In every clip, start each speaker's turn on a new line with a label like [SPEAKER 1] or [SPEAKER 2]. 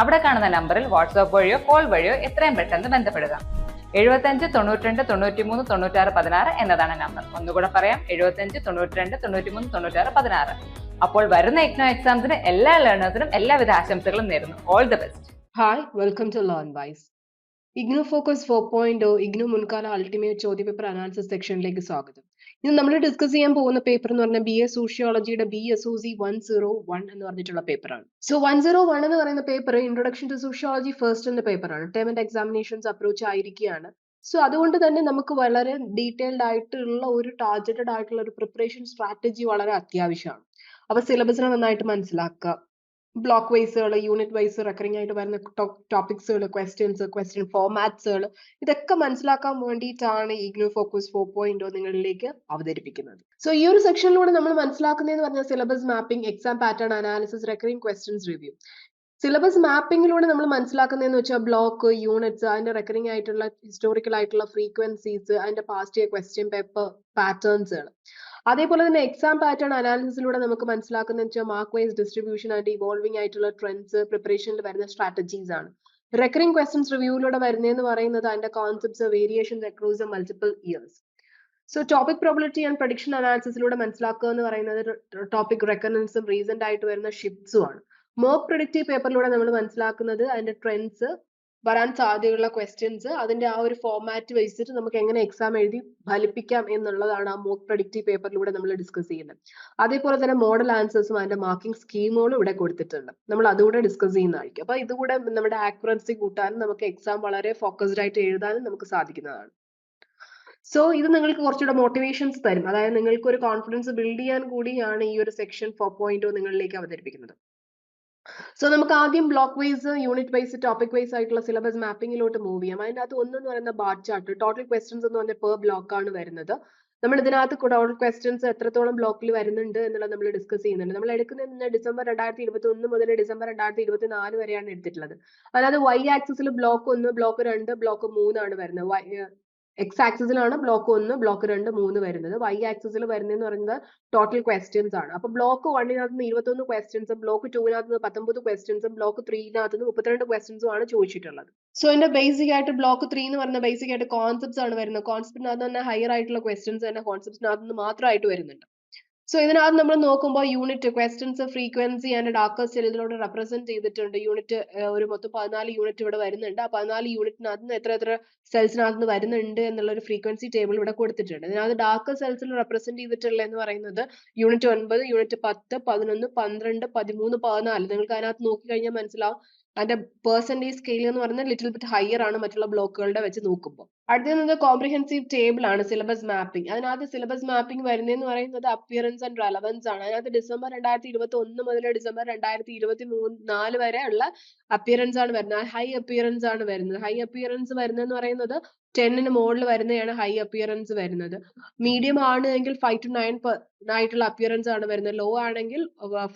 [SPEAKER 1] അവിടെ കാണുന്ന നമ്പറിൽ വാട്സ്ആപ്പ് വഴിയോ കോൾ വഴിയോ എത്രയും പെട്ടെന്ന് ബന്ധപ്പെടുക. എഴുപത്തഞ്ച് തൊണ്ണൂറ്റിരണ്ട് തൊണ്ണൂറ്റിമൂന്ന് തൊണ്ണൂറ്റാറ് പതിനാറ് എന്നതാണ് നമ്പർ. ഒന്നുകൂടെ പറയാം എഴുപത്തഞ്ച് തൊണ്ണൂറ്റിരണ്ട് തൊണ്ണൂറ്റിമൂന്ന് തൊണ്ണൂറ്റാറ് പതിനാറ്. അപ്പോൾ വരുന്ന ഇഗ്നോ എക്സാംസിന് എല്ലാ ലേണേഴ്സിനും എല്ലാവിധ ആശംസകളും നേരുന്നു. All the best
[SPEAKER 2] hi welcome to Learnwise IGNOU focus four point IGNOU മുൻകാല അൾട്ടിമേറ്റ് ചോദ്യപേപ്പർ അനാലിസിസ് സെക്ഷനിലേക്ക് സ്വാഗതം. ഇന്ന് നമ്മൾ ഡിസ്കസ് ചെയ്യാൻ പോകുന്ന പേപ്പർ എന്ന് പറഞ്ഞാൽ B A സോഷ്യോളജിയുടെ B S O C one zero one എന്ന് പറഞ്ഞിട്ടുള്ള പേപ്പറാണ് സോ വൺ സീറോ വൺ എന്ന് പറയുന്ന paper introduction to sociology first എന്ന പേപ്പറാണ് ടേം ആൻഡ് എക്സാമിനേഷൻസ് അപ്രോച്ച് ആയിരിക്കുകയാണ്. സോ അതുകൊണ്ട് തന്നെ നമുക്ക് വളരെ ഡീറ്റെയിൽഡ് ആയിട്ടുള്ള ഒരു ടാർഗറ്റഡ് ആയിട്ടുള്ള ഒരു പ്രിപ്പറേഷൻ സ്ട്രാറ്റജി വളരെ അത്യാവശ്യമാണ്. അപ്പൊ സിലബസിനെ നന്നായിട്ട് മനസ്സിലാക്കുക. ബ്ലോക്ക് വൈസുകൾ യൂണിറ്റ് വൈസ് റെക്കറിംഗ് ആയിട്ട് വരുന്ന ടോപ്പിക്സുകൾ ക്വസ്റ്റ്യൻസ് ക്വസ്റ്റ്യൻ ഫോർമാറ്റ്സുകൾ ഇതൊക്കെ മനസ്സിലാക്കാൻ വേണ്ടിയിട്ടാണ് ഇഗ്നോ ഫോക്കസ് ഫോർ പോയിന്റ് നിങ്ങളിലേക്ക് അവതരിപ്പിക്കുന്നത്. സോ ഈ ഒരു സെക്ഷനിലൂടെ നമ്മൾ മനസ്സിലാക്കുന്നതെന്ന് പറഞ്ഞാൽ syllabus mapping exam pattern analysis recurring questions review syllabus മാപ്പിംഗിലൂടെ നമ്മൾ മനസ്സിലാക്കുന്നതെന്ന് വെച്ചാൽ ബ്ലോക്ക് യൂണിറ്റ്സ് അതിന്റെ റെക്കറിംഗ് ആയിട്ടുള്ള ഹിസ്റ്റോറിക്കൽ ആയിട്ടുള്ള ഫ്രീക്വൻസീസ് അതിന്റെ പാസ്റ്റ് ക്വസ്റ്റ്യൻ പേപ്പർ പാറ്റേൺസുകൾ അതേപോലെ തന്നെ എക്സാം പാറ്റേൺ അനാലിസിസിലൂടെ നമുക്ക് മനസ്സിലാക്കുന്ന വെച്ചാൽ mark wise distribution and evolving ആയിട്ടുള്ള ട്രെൻഡ്സ് പ്രിപ്പറേഷനിൽ വരുന്ന സ്ട്രാറ്റജീസ് ആണ്. റെക്കറിംഗ് ക്വസ്റ്റൻസ് റിവ്യൂവിലൂടെ വരുന്നതെന്ന് പറയുന്നത് അതിന്റെ concepts variations across multiple years so topic probability and prediction അനാലിസിസിലൂടെ മനസ്സിലാക്കുക എന്ന് പറയുന്നത് ടോപ്പിക് റെക്കറൻസും റീസെന്റ് ആയിട്ട് വരുന്ന ഷിഫ്റ്റ്സും ആണ്. മോക്ക് പ്രൊഡിക്റ്റീവ് പേപ്പറിലൂടെ നമ്മൾ മനസ്സിലാക്കുന്നത് അതിന്റെ ട്രെൻഡ്സ് വരാൻ സാധ്യതയുള്ള ക്വസ്റ്റ്യൻസ് അതിന്റെ ആ ഒരു ഫോർമാറ്റ് വെച്ചിട്ട് നമുക്ക് എങ്ങനെ എക്സാം എഴുതി ഫലിപ്പിക്കാം എന്നുള്ളതാണ് ആ മോക്ക് പ്രഡിക്റ്റീവ് പേപ്പറിലൂടെ നമ്മൾ ഡിസ്കസ് ചെയ്യുന്നത്. അതേപോലെ തന്നെ മോഡൽ ആൻസേഴ്സും അതിന്റെ മാർക്കിംഗ് സ്കീമുകളും ഇവിടെ കൊടുത്തിട്ടുണ്ട്. നമ്മൾ അതുകൂടെ ഡിസ്കസ് ചെയ്യുന്നതായിരിക്കും. അപ്പൊ ഇതുകൂടെ നമ്മുടെ ആക്യുറൻസി കൂട്ടാനും നമുക്ക് എക്സാം വളരെ ഫോക്കസ്ഡ് ആയിട്ട് എഴുതാനും നമുക്ക് സാധിക്കുന്നതാണ്. സോ ഇത് നിങ്ങൾക്ക് കുറച്ചുകൂടെ മോട്ടിവേഷൻസ് തരും. അതായത് നിങ്ങൾക്ക് ഒരു കോൺഫിഡൻസ് ബിൽഡ് ചെയ്യാൻ കൂടിയാണ് ഈ ഒരു സെക്ഷൻ ഫോർ പോയിന്റ് നിങ്ങളിലേക്ക് അവതരിപ്പിക്കുന്നത്. സോ നമുക്ക് ആദ്യം block wise unit wise topic wise ആയിട്ടുള്ള സിലബസ് മാപ്പിംഗിലോട്ട് മൂവ് ചെയ്യാം. അതിന്റെ അകത്ത് ഒന്നെന്ന് പറയുന്ന ബാർ ചാർട്ട് ടോട്ടൽ ക്വസ്റ്റ്യൻസ് എന്ന് പറഞ്ഞ പെർ ബ്ലോക്ക് ആണ് വരുന്നത്. നമ്മൾ ഇതിനകത്ത് ടോട്ടൽ ക്വസ്റ്റ്യൻസ് എത്രത്തോളം ബ്ലോക്കിൽ വരുന്നുണ്ട് എന്നുള്ളത് നമ്മൾ ഡിസ്കസ് ചെയ്യുന്നുണ്ട്. നമ്മൾ എടുക്കുന്ന ഡിസംബർ രണ്ടായിരത്തി ഇരുപത്തി ഒന്ന് മുതൽ ഡിസംബർ രണ്ടായിരത്തി ഇരുപത്തി നാല് വരെയാണ് എടുത്തിട്ടുള്ളത്. അതായത് വൈ ആക്സിസിൽ ബ്ലോക്ക് ഒന്ന് ബ്ലോക്ക് രണ്ട് ബ്ലോക്ക് മൂന്നാണ് വരുന്നത്. എക്സ് ആക്സിസിലാണ് ബ്ലോക്ക് ഒന്ന് ബ്ലോക്ക് രണ്ട് മൂന്ന് വരുന്നത്. വൈ ആക്സിസിൽ വരുന്നതെന്ന് പറയുന്നത് ടോട്ടൽ ക്വസ്റ്റ്യൻസ് ആണ്. അപ്പൊ ബ്ലോക്ക് വണ്ണിനകത്ത് നിന്ന് ഇരുപത്തൊന്ന് ക്വസ്റ്റ്യൻസും ബ്ലോക്ക് ടൂവിനകത്ത് നിന്ന് പത്തൊമ്പത് ക്വസ്റ്റ്യൻസും ബ്ലോക്ക് ത്രീനകത്ത് നിന്ന് മുപ്പത്തിരണ്ട് ക്വസ്റ്റ്യൻസും ആണ് ചോദിച്ചിട്ടുള്ളത്. സോ ഇതിന്റെ ബേസിക് ആയിട്ട് ബ്ലോക്ക് ത്രീ എന്ന് പറഞ്ഞ ബേസിക് ആയിട്ട് കോൺസെപ്റ്റ്സ് ആണ് വരുന്നത്. കോൺസെപ്റ്റിനകത്ത് തന്നെ ഹയർ ആയിട്ടുള്ള ക്വസ്റ്റ്യൻസ് തന്നെ കോൺസെപ്റ്റിനകത്ത് നിന്ന് മാത്രമായിട്ട് വരുന്നുണ്ട്. സോ ഇതിനകത്ത് നമ്മൾ നോക്കുമ്പോൾ unit questions frequency and darkest ഇതിലൂടെ റെപ്രസെന്റ് ചെയ്തിട്ടുണ്ട്. യൂണിറ്റ് ഒരു മൊത്തം പതിനാല് യൂണിറ്റ് ഇവിടെ വരുന്നുണ്ട്. ആ പതിനാല് യൂണിറ്റിനകത്ത് നിന്ന് എത്ര എത്ര സെൽസിനകത്ത് നിന്ന് വരുന്നുണ്ട് എന്നുള്ള ഒരു ഫ്രീക്വൻസി ടേബിൾ ഇവിടെ കൊടുത്തിട്ടുണ്ട്. ഇതിനകത്ത് ഡാർക്ക് സെൽസിൽ റെപ്രസെന്റ് ചെയ്തിട്ടുള്ള എന്ന് പറയുന്നത് യൂണിറ്റ് ഒൻപത് യൂണിറ്റ് പത്ത് പതിനൊന്ന് പന്ത്രണ്ട് പതിമൂന്ന് പതിനാല്. നിങ്ങൾക്ക് അതിനകത്ത് നോക്കിക്കഴിഞ്ഞാൽ മനസ്സിലാവും. അതിന്റെ പെർസെന്റേജ് സ്കെയിൽ എന്ന് പറയുന്നത് ലിറ്റിൽ ബിറ്റ് ഹയർ ആണ് മറ്റുള്ള ബ്ലോക്കുകളുടെ വെച്ച് നോക്കുമ്പോൾ അടുത്തത് കോംപ്രിഹെൻസീവ് ടേബിൾ ആണ് സിലബസ് മാപ്പിംഗ് അതിനകത്ത് സിലബസ് മാപ്പിംഗ് വരുന്നതെന്ന് പറയുന്നത് അപ്പിയറൻസ് ആൻഡ് റെലവൻസ് ആണ്. അതിനകത്ത് ഡിസംബർ രണ്ടായിരത്തി ഇരുപത്തി ഒന്ന് മുതൽ ഡിസംബർ രണ്ടായിരത്തി ഇരുപത്തി മൂന്ന് നാല് വരെ ഉള്ള അപ്പിയറൻസ് ആണ് വരുന്നത്. ഹൈ അപ്പിയറൻസ് ആണ് വരുന്നത്. ഹൈ അപ്പിയറൻസ് വരുന്നതെന്ന് പറയുന്നത് ടെന്നിന് മുകളിൽ വരുന്നതാണ് ഹൈ അപ്പിയറൻസ് വരുന്നത്. മീഡിയം ആണ് എങ്കിൽ ഫൈവ് ടു നയൻ ആയിട്ടുള്ള അപ്പിയറൻസ് ആണ് വരുന്നത്. ലോ ആണെങ്കിൽ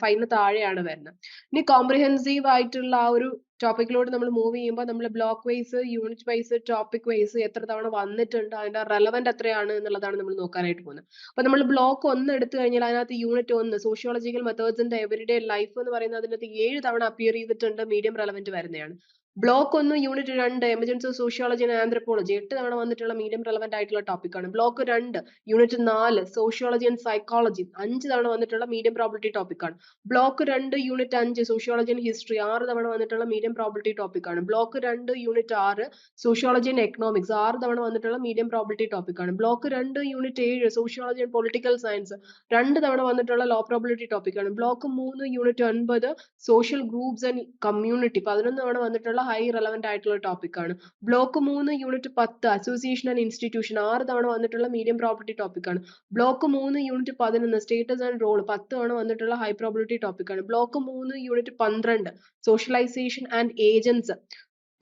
[SPEAKER 2] ഫൈവിന് താഴെയാണ് വരുന്നത്. ഇനി കോംപ്രിഹെൻസീവ് ആയിട്ടുള്ള ആ ഒരു ടോപ്പിക്കിലോട്ട് നമ്മൾ മൂവ് ചെയ്യുമ്പോൾ നമ്മൾ block wise unit wise topic wise എത്ര തവണ വന്നിട്ടുണ്ട് അതിന്റെ റെലവെന്റ് എത്രയാണ് എന്നുള്ളതാണ് നമ്മൾ നോക്കാനായിട്ട് പോകുന്നത്. അപ്പൊ നമ്മൾ ബ്ലോക്ക് ഒന്ന് എടുത്തു കഴിഞ്ഞാൽ അതിനകത്ത് യൂണിറ്റ് ഒന്ന് സോഷ്യോളജിക്കൽ മെത്തേഡ്സിന്റെ എവറിഡേ ലൈഫ് എന്ന് പറയുന്നത് അതിനകത്ത് ഏഴ് തവണ അപ്പിയർ ചെയ്തിട്ടുണ്ട് മീഡിയം റെലവെന്റ് വരുന്നതാണ്. ബ്ലോക്ക് ഒന്ന് യൂണിറ്റ് രണ്ട് എമർജൻസി സോഷ്യോളജി ആൻഡ് ആന്ത്രപ്പോളജി. എട്ട് തവണ വന്നിട്ടുള്ള മീഡിയം റെലവെന്റ് ആയിട്ടുള്ള ടോപ്പിക്കാണ് ബ്ലോക്ക് രണ്ട് യൂണിറ്റ് നാല് സോഷ്യോളജി ആൻഡ് സൈക്കോളജി അഞ്ച് തവണ വന്നിട്ടുള്ള മീഡിയം പ്രോബിലിറ്റി ടോപ്പിക്കാണ് ബ്ലോക്ക് രണ്ട് യൂണിറ്റ് അഞ്ച് സോഷ്യോളജി ആൻഡ് ഹിസ്റ്ററി ആറ് തവണ വന്നിട്ടുള്ള മീഡിയം പ്രോബിലിറ്റി ടോപ്പിക്കാണ് ബ്ലോക്ക് രണ്ട് യൂണിറ്റ് ആറ് സോഷ്യോളജി ആൻഡ് എക്കണോമിക്സ് ആറ് തവണ വന്നിട്ടുള്ള മീഡിയം പ്രോബിലിറ്റി ടോപ്പിക്കാണ് ബ്ലോക്ക് രണ്ട് യൂണിറ്റ് ഏഴ് സോഷ്യോളജി ആൻഡ് പൊളിറ്റിക്കൽ സയൻസ് രണ്ട് തവണ വന്നിട്ടുള്ള ലോ പ്രോബിലിറ്റി ടോപ്പിക്കാണ് ബ്ലോക്ക് മൂന്ന് യൂണിറ്റ് ഒൻപത് സോഷ്യൽ ഗ്രൂപ്പ്സ് ആൻഡ് കമ്മ്യൂണിറ്റി പതിനൊന്ന് തവണ വന്നിട്ടുള്ള ഹൈ റെലവെന്റ് ആയിട്ടുള്ള ടോപ്പിക് ആണ്. ബ്ലോക്ക് മൂന്ന് യൂണിറ്റ് പത്ത് അസോസിയേഷൻ ആൻഡ് ഇൻസ്റ്റിറ്റ്യൂഷൻ ആറ് തവണ വന്നിട്ടുള്ള മീഡിയം പ്രോപ്പർട്ടി ടോപ്പിക് ആണ്. ബ്ലോക്ക് മൂന്ന് യൂണിറ്റ് പതിനൊന്ന് സ്റ്റേറ്റസ് ആൻഡ് റോൾ പത്ത് തവണ വന്നിട്ടുള്ള ഹൈ പ്രോബിലിറ്റി ടോപ്പിക് ആണ്. ബ്ലോക്ക് മൂന്ന് യൂണിറ്റ് പന്ത്രണ്ട് സോഷ്യലൈസേഷൻ ആൻഡ് ഏജൻസ്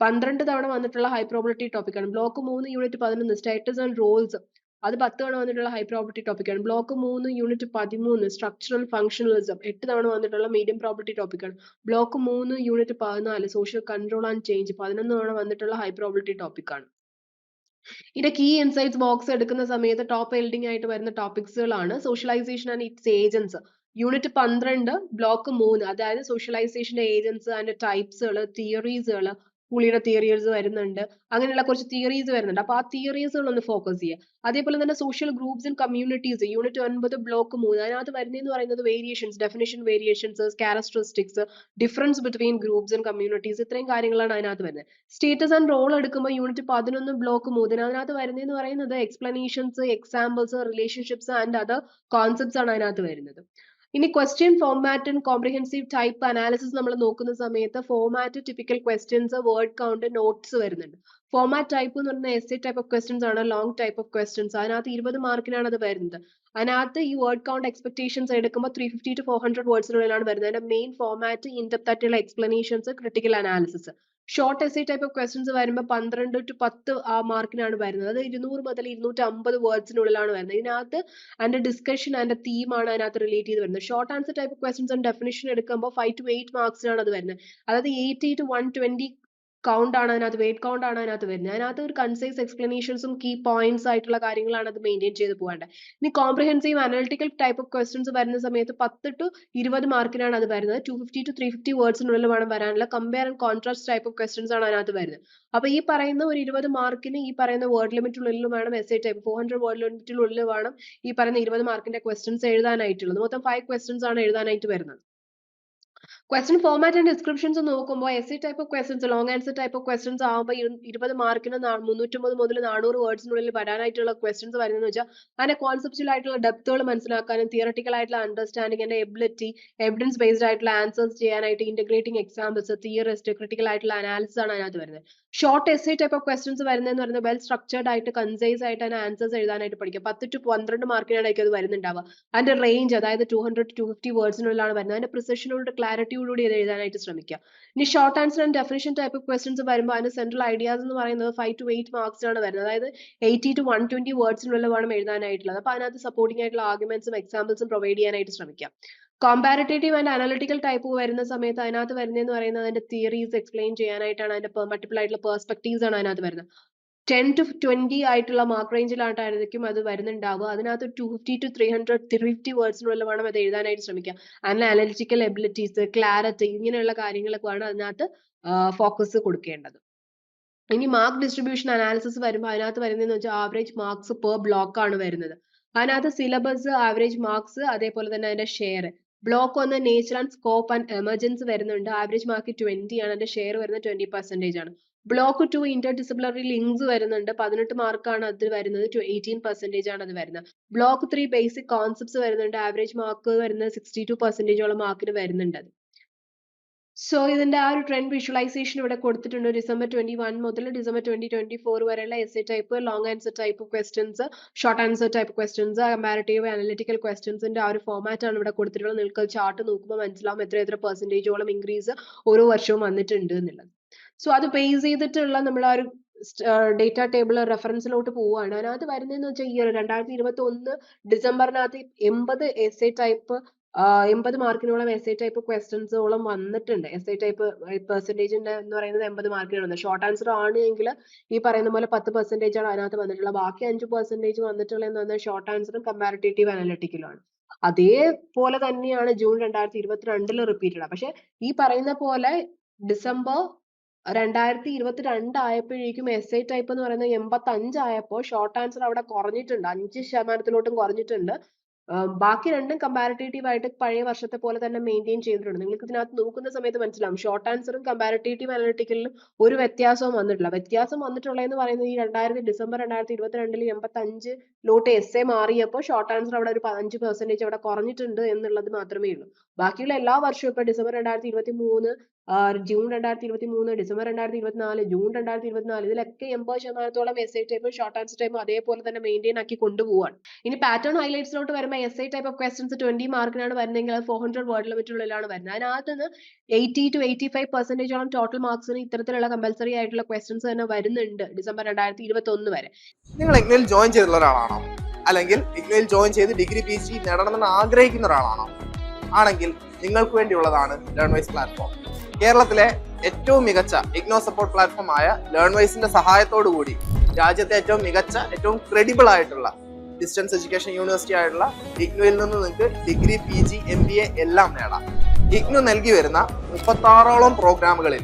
[SPEAKER 2] പന്ത്രണ്ട് തവണ വന്നിട്ടുള്ള ഹൈ പ്രോബിലിറ്റി ടോപ്പിക് ആണ്. ബ്ലോക്ക് മൂന്ന് യൂണിറ്റ് പതിനൊന്ന് സ്റ്റേറ്റസ് ആൻഡ് റോൾസ് അത് പത്ത് തവണ വന്നിട്ടുള്ള ഹൈ പ്രോപ്പർട്ടി ടോപ്പിക്കാണ് ബ്ലോക്ക് മൂന്ന് യൂണിറ്റ് പതിമൂന്ന് സ്ട്രക്ചറൽ ഫംഗ്ഷണലിസം എട്ട് തവണ വന്നിട്ടുള്ള മീഡിയം പ്രോപ്പർട്ടി ടോപ്പിക്കാണ് ബ്ലോക്ക് മൂന്ന് യൂണിറ്റ് പതിനാല് സോഷ്യൽ കൺട്രോൾ ആൻഡ് ചേഞ്ച് പതിനൊന്ന് തവണ വന്നിട്ടുള്ള ഹൈ പ്രോപ്പർട്ടി ടോപ്പിക്കാണ് ഇതിന്റെ കീ ഇൻസൈറ്റ്സ് ബോക്സ് എടുക്കുന്ന സമയത്ത് ടോപ്പ് എൽഡിംഗ് ആയിട്ട് വരുന്ന ടോപ്പിക്സുകളാണ് socialisation and its agents unit പന്ത്രണ്ട് ബ്ലോക്ക് മൂന്ന് അതായത് സോഷ്യലൈസേഷന്റെ ഏജൻസ് അതിന്റെ ടൈപ്സുകൾ തിയറീസുകൾ പുള്ളിയുടെ തിയറീസ് വരുന്നുണ്ട്. അങ്ങനെയുള്ള കുറച്ച് തിയറീസ് വരുന്നുണ്ട്. അപ്പൊ ആ തിയറീസുകളൊന്ന് ഫോക്കസ് ചെയ്യുക. അതേപോലെ തന്നെ social groups and communities unit ഒൻപത് ബ്ലോക്ക് മൂന്ന് അതിനകത്ത് വരുന്നതെന്ന് പറയുന്നത് variations definition variations characteristics difference between groups and communities ഇത്രയും കാര്യങ്ങളാണ് അതിനകത്ത് വരുന്നത്. സ്റ്റേറ്റസ് ആൻഡ് റോൾ എടുക്കുമ്പോൾ യൂണിറ്റ് പതിനൊന്ന് ബ്ലോക്ക് മൂന്നിന് അതിനകത്ത് വരുന്നതെന്ന് പറയുന്നത് explanations examples relationships and other concepts ആണ് അതിനകത്ത് വരുന്നത്. ഇനി question format and comprehensive type analysis നമ്മൾ നോക്കുന്ന സമയത്ത് format typical questions word count notes വരുന്നുണ്ട്. ഫോർമാറ്റ് ടൈപ്പ് എന്ന് പറഞ്ഞാൽ എസ് ടൈപ്പ് ഓഫ് ക്വസ്റ്റ്യൻസ് ആണ് ലോങ് ടൈപ്പ് ഓഫ് ക്വസ്റ്റ്യൻസ് അതിനകത്ത് ഇരുപത് മാർക്കിനാണ് അത് വരുന്നത്. അതിനകത്ത് ഈ വേർഡ് കൗണ്ട് എക്സ്പെക്ടേഷൻസ് എടുക്കുമ്പോൾ three fifty to four hundred വേർഡ്സിനുള്ളിലാണ് വരുന്നത്. അതിന്റെ മെയിൻ ഫോർമാറ്റ് ഇൻഡെപ്ത് ആയിട്ടുള്ള explanations critical analysis short S type of questions വരുമ്പോൾ പന്ത്രണ്ട് ടു പത്ത് ആ മാർക്കിനാണ് വരുന്നത്. അത് ഇരുന്നൂറ് മുതൽ ഇരുന്നൂറ്റി അമ്പത് വേർഡ്സിനുള്ളിലാണ് വരുന്നത്. ഇതിനകത്ത് അതിന്റെ ഡിസ്കഷൻ അതിന്റെ തീമാണ് അതിനകത്ത് റിലേറ്റ് ചെയ്ത് വരുന്നത്. Short answer type of questions and definition എടുക്കുമ്പോൾ ഫൈവ് ടു എയ്റ്റ് മാർക്സിനാണ് അത് വരുന്നത്. അതായത് eighty to one twenty count ആണ് അതിനകത്ത് വെയിറ്റ് കൗണ്ട് ആണ് അതിനകത്ത് വരുന്നത്. അതിനകത്ത് ഒരു കൺസൈസ് എക്സ്പ്ലനേഷൻസും കീ പോയിന്റ്സ് ആയിട്ടുള്ള കാര്യങ്ങളാണ് അത് മെയിന്റെയിൻ ചെയ്ത് പോകേണ്ടത്. ഇനി comprehensive analytical type of questions വരുന്ന സമയത്ത് പത്ത് ടു ഇരുപത് മാർക്കിനാണ് അത് വരുന്നത്. Two fifty to three fifty വേർഡ്സിനുള്ളിൽ വേണം വരാനുള്ള. Compare and contrast type of questions ആണ് അതിനകത്ത് വരുന്നത്. അപ്പൊ ഈ പറയുന്ന ഒരു ഇരുപത് മാർക്കിന് ഈ പറയുന്ന വേർഡ് ലിമിറ്റിനുള്ളിൽ വേണം S I type four hundred word ലിമിറ്റിനുള്ളിൽ വേണം ഈ പറയുന്ന ഇരുപത് മാർക്കിന്റെ ക്വസ്റ്റ്യൻസ് എഴുതാനായിട്ടുള്ളത്. മൊത്തം ഫൈവ് ക്വസ്റ്റ്യൻസ് ആണ് എഴുതാനായിട്ട് വരുന്നത്. ക്വസ്റ്റ്യൻ ഫോർമാറ്റ് ആൻഡ് ഡിസ്ക്രിപ്ഷൻസ് നോക്കുമ്പോൾ S C type of questions long answer type of questions ആകുമ്പോൾ ഇരുപത് മാർക്കിന് മുന്നൂറ്റമ്പത് മുതൽ നാനൂറ് വേർഡ്സിനുള്ളിൽ വരാനായിട്ടുള്ള ക്വസ്റ്റ്യൻസ് വരുന്നതെന്ന് വെച്ചാൽ അതിന്റെ കോൺസെപ്റ്റുവൽ ആയിട്ടുള്ള ഡെപ്തുകൾ മനസ്സിലാക്കാനും തിയറട്ടിക്കൽ ആയിട്ടുള്ള അണ്ടർസ്റ്റാൻഡിംഗ് അതിന്റെ എബിലിറ്റി എവിഡൻസ് ബേസ്ഡ് ആയിട്ടുള്ള ആൻസേഴ്സ് ചെയ്യാനായിട്ട് ഇന്റഗ്രേറ്റിംഗ് എക്സാമ്പിൾസ് തിയറിസ്റ്റ് ക്രിട്ടിക്കൽ ആയിട്ടുള്ള അനാലിസിസ് ആണ് അതിനകത്ത് വരുന്നത്. Short S type of questions വരുന്നതെന്ന് പറയുന്നത് വെൽ സ്ട്രക്ചേർഡ് ആയിട്ട് കൺസൈസ് ആയിട്ട് അതിന് ആൻസേഴ്സ് എഴുതാനായിട്ട് പഠിക്കുക. പത്ത് ടു പന്ത്രണ്ട് മാർക്കിനായിരിക്കും അത് വരുന്നുണ്ടാവുക. അതിന്റെ റേഞ്ച് അതായത് ടു ഹൺഡ്രഡ് ടു ഫിഫ്റ്റി വേർഡ്സിനുള്ളിലാണ് വരുന്നത്. അതിന്റെ പ്രിസഷനോട് ക്ലാരിറ്റിയോടുകൂടി ഇത് എഴുതാനായിട്ട് ശ്രമിക്കുക. ഇനി short answer and definition type of questions വരുമ്പോൾ അതിന്റെ സെൻട്രൽ ഐഡിയാസ് എന്ന് പറയുന്നത് ഫൈവ് ടു എയ്റ്റ് മാർക്സ് ആണ് വരുന്നത്. അതായത് എയ്റ്റി ടു വൺ ട്വന്റി വേർഡ്സിനുള്ളിൽ വേണം എഴുതാനായിട്ടുള്ളത്. അപ്പൊ അതിനകത്ത് സപ്പോർട്ടിംഗ് ആയിട്ടുള്ള ആർഗ്യുമെന്റ്സും എക്സാമ്പിൾസും പ്രൊവൈഡ് ചെയ്യാനായിട്ട് ശ്രമിക്കാം കോമ്പാരിറ്റേറ്റീവ് ആൻഡ് അനാലിറ്റിക്കൽ ടൈപ്പ് വരുന്ന സമയത്ത് അതിനകത്ത് വരുന്നതെന്ന് പറയുന്നത് അതിന്റെ തിയറീസ് എക്സ്പ്ലെയിൻ ചെയ്യാനായിട്ടാണ് അതിന്റെ മൾട്ടിപ്പിൾ ആയിട്ടുള്ള പെർസ്പെക്റ്റീവ്സ് ആണ് അതിനകത്ത് വരുന്നത്. ടെൻ ടു ട്വന്റി ആയിട്ടുള്ള മാർക്ക് റേഞ്ചിലായിട്ടായിരിക്കും അത് വരുന്നുണ്ടാവുക. അതിനകത്ത് two fifty to three hundred three fifty വേർഡ്സിനുള്ള വേണം അത് എഴുതാനായിട്ട് ശ്രമിക്കുക. അതിന് അനലിറ്റിക്കൽ എബിലിറ്റീസ് ക്ലാരിറ്റി ഇങ്ങനെയുള്ള കാര്യങ്ങളൊക്കെയാണ് അതിനകത്ത് ഫോക്കസ് കൊടുക്കേണ്ടത്. ഇനി മാർക്ക് ഡിസ്ട്രിബ്യൂഷൻ അനാലിസിസ് വരുമ്പോൾ അതിനകത്ത് വരുന്നതെന്ന് വെച്ചാൽ ആവറേജ് മാർക്സ് പെർ ബ്ലോക്ക് ആണ് വരുന്നത്. അതിനകത്ത് സിലബസ് ആവറേജ് മാർക്സ് അതേപോലെ തന്നെ അതിന്റെ ഷെയർ ബ്ലോക്ക് വന്ന nature and scope and emergency വരുന്നുണ്ട്. ആവറേജ് മാർക്ക് ട്വന്റി ആണ്. അതിന്റെ ഷെയർ വരുന്നത് ട്വന്റി പെർസെന്റേജ് ആണ്. Block two interdisciplinary links വരുന്നുണ്ട്. പതിനെട്ട് മാർക്കാണ് അത് വരുന്നത്. എയ്റ്റീൻ പെർസെന്റേജ് ആണ് അത് വരുന്നത്. ബ്ലോക്ക് ത്രീ ബേസിക് കോൺസെപ്റ്റ്സ് വരുന്നുണ്ട്. ആവറേജ് മാർക്ക് വരുന്നത് സിക്സ്റ്റി ടു പെർസെന്റേജോളം മാർക്കിന് വരുന്നുണ്ട് അത്. സോ ഇതിന്റെ ആ ഒരു ട്രെൻഡ് വിഷ്വലൈസേഷൻ ഇവിടെ കൊടുത്തിട്ടുണ്ട്. ഡിസംബർ ട്വന്റി വൺ മുതൽ ഡിസംബർ ട്വന്റി ട്വന്റി ഫോർ വരെയുള്ള S A type long answer type questions short answer type questions comparative analytical ക്വസ്റ്റ്യൻസിന്റെ ആ ഒരു ഫോമാറ്റ് ആണ് ഇവിടെ കൊടുത്തിട്ടുള്ളത്. നിങ്ങൾക്ക് ചാർട്ട് നോക്കുമ്പോൾ മനസ്സിലാവും എത്ര എത്ര പെർസെന്റേജോളം ഇൻക്രീസ് ഓരോ വർഷവും വന്നിട്ടുണ്ട് എന്നുള്ളത്. സോ അത് ബേസ് ചെയ്തിട്ടുള്ള നമ്മൾ ആ ഒരു ഡേറ്റ ടേബിൾ റെഫറൻസിലോട്ട് പോവുകയാണ്. അതിനകത്ത് വരുന്നതെന്ന് വെച്ചാൽ ഈ രണ്ടായിരത്തി ഇരുപത്തി ഒന്ന് ഡിസംബറിനകത്ത് എൺപത് എസ് എ ടൈപ്പ് എൺപത് മാർക്കിനോളം എസ് ഐ ടൈപ്പ് ക്വസ്റ്റ്യൻസോളം വന്നിട്ടുണ്ട്. എസ് ഐ ടൈപ്പ് പെർസെന്റേജിന്റെ എന്ന് പറയുന്നത് എൺപത് മാർക്കിനാണ് വന്നത് ഷോർട്ട് ആൻസർ ആണ് എങ്കിൽ ഈ പറയുന്ന പോലെ പത്ത് പെർസെന്റേജ് ആണ് അതിനകത്ത് വന്നിട്ടുള്ളത്. ബാക്കി അഞ്ച് പെർസെന്റേജ് വന്നിട്ടുള്ളതെന്ന് പറഞ്ഞാൽ ഷോർട്ട് ആൻസറും കമ്പാരിറ്റേറ്റീവ് അനലിറ്റിക്കലുമാണ് അതേപോലെ തന്നെയാണ് ജൂൺ രണ്ടായിരത്തി ഇരുപത്തിരണ്ടിൽ റിപ്പീറ്റഡ് പക്ഷെ ഈ പറയുന്ന പോലെ ഡിസംബർ രണ്ടായിരത്തി ഇരുപത്തിരണ്ട് ആയപ്പോഴേക്കും എസ് ഐ ടൈപ്പ് എന്ന് പറയുന്നത് എൺപത്തി അഞ്ചായപ്പോൾ ഷോർട്ട് ആൻസർ അവിടെ കുറഞ്ഞിട്ടുണ്ട്. അഞ്ച് ശതമാനത്തിലോട്ടും കുറഞ്ഞിട്ടുണ്ട്. ബാക്കി രണ്ടും കമ്പാരിറ്റേറ്റീവ് ആയിട്ട് പഴയ വർഷത്തെ പോലെ തന്നെ മെയിന്റെയിൻ ചെയ്തിട്ടുണ്ട്. നിങ്ങൾക്ക് ഇതിനകത്ത് നോക്കുന്ന സമയത്ത് മനസ്സിലാവും. ഷോർട്ട് ആൻസറും കമ്പാരിറ്റേറ്റീവ് അനലിറ്റിക്കലിലും ഒരു വ്യത്യാസവും വന്നിട്ടില്ല. വ്യത്യാസം വന്നിട്ടുള്ളതെന്ന് പറയുന്നത് ഈ രണ്ടായിരത്തി ഡിസംബർ രണ്ടായിരത്തി ഇരുപത്തി രണ്ടിൽ എൺപത്തി അഞ്ചിലോട്ട് എസ് എ മാറിയപ്പോൾ ഷോർട്ട് ആൻസർ അവിടെ ഒരു അഞ്ച് പെർസെന്റേജ് അവിടെ കുറഞ്ഞിട്ടുണ്ട് എന്നുള്ളത് മാത്രമേ ഉള്ളൂ. ബാക്കിയുള്ള എല്ലാ വർഷവും ഇപ്പൊ ഡിസംബർ രണ്ടായിരത്തി ഇരുപത്തി മൂന്ന് ജൂൺ രണ്ടായിരത്തി ഇരുപത്തി മൂന്ന് ഡിസംബർ രണ്ടായിരത്തി ഇരുപത്തിനാല് ജൂൺ രണ്ടായിരത്തി ഇരുപത്തിനാല് ഇതിലൊക്കെ എൺപത് ശതമാനത്തോളം എസ് ഐ ടൈപ്പും ഷോർട്ട് ആൻസർ ടൈപ്പും അതേപോലെ തന്നെ മെയിന്റെയിൻ ആക്കി കൊണ്ടുപോവാണ്. ഇനി പാറ്റേൺ ഹൈലൈറ്റ്സിലോട്ട് വരുമ്പോൾ essay type of questions twenty മാർക്കിനാണ് വരുന്നതെങ്കിൽ അത് ഫോർ ഹൺഡ്രഡ് വേർഡ് ലിമിറ്റിനുള്ളിലാണ് വരുന്നത്. അതിനകത്ത് നിന്ന് എയ്റ്റി ടു എയ്റ്റി ഫൈവ് പെർസെന്റേജോളം ടോട്ടൽ മാർക്സിന് ഇത്തരത്തിലുള്ള കമ്പൽസറി ആയിട്ടുള്ള ക്വസ്റ്റൻസ് തന്നെ വരുന്നുണ്ട് ഡിസംബർ രണ്ടായിരത്തി ഇരുപത്തി ഒന്ന് വരെ.
[SPEAKER 3] നിങ്ങൾ ഇഗ്നോയിൽ ജോയിൻ ചെയ്തിട്ടുള്ള ഒരാളാണോ? അല്ലെങ്കിൽ ഇഗ്നയിൽ ജോയിൻ ചെയ്ത് ഡിഗ്രി പി ജി നേടണമെന്ന് ആഗ്രഹിക്കുന്ന ഒരാളാണോ? ആണെങ്കിൽ നിങ്ങൾക്ക് വേണ്ടിയുള്ളതാണ് ലേൺ വൈസ് പ്ലാറ്റ്ഫോം കേരളത്തിലെ ഏറ്റവും മികച്ച ഇഗ്നോ സപ്പോർട്ട് പ്ലാറ്റ്ഫോം ആയ ലേൺ വൈസിന്റെ സഹായത്തോടു കൂടി രാജ്യത്തെ ഏറ്റവും മികച്ച ഏറ്റവും ക്രെഡിബിൾ ആയിട്ടുള്ള ഡിസ്റ്റൻസ് എഡ്യൂക്കേഷൻ യൂണിവേഴ്സിറ്റി ആയിട്ടുള്ള ഇഗ്നോയിൽ നിന്ന് നിങ്ങൾക്ക് degree P G M B A എല്ലാം നേടാം. ഇഗ്നോ നൽകി വരുന്ന മുപ്പത്താറോളം പ്രോഗ്രാമുകളിൽ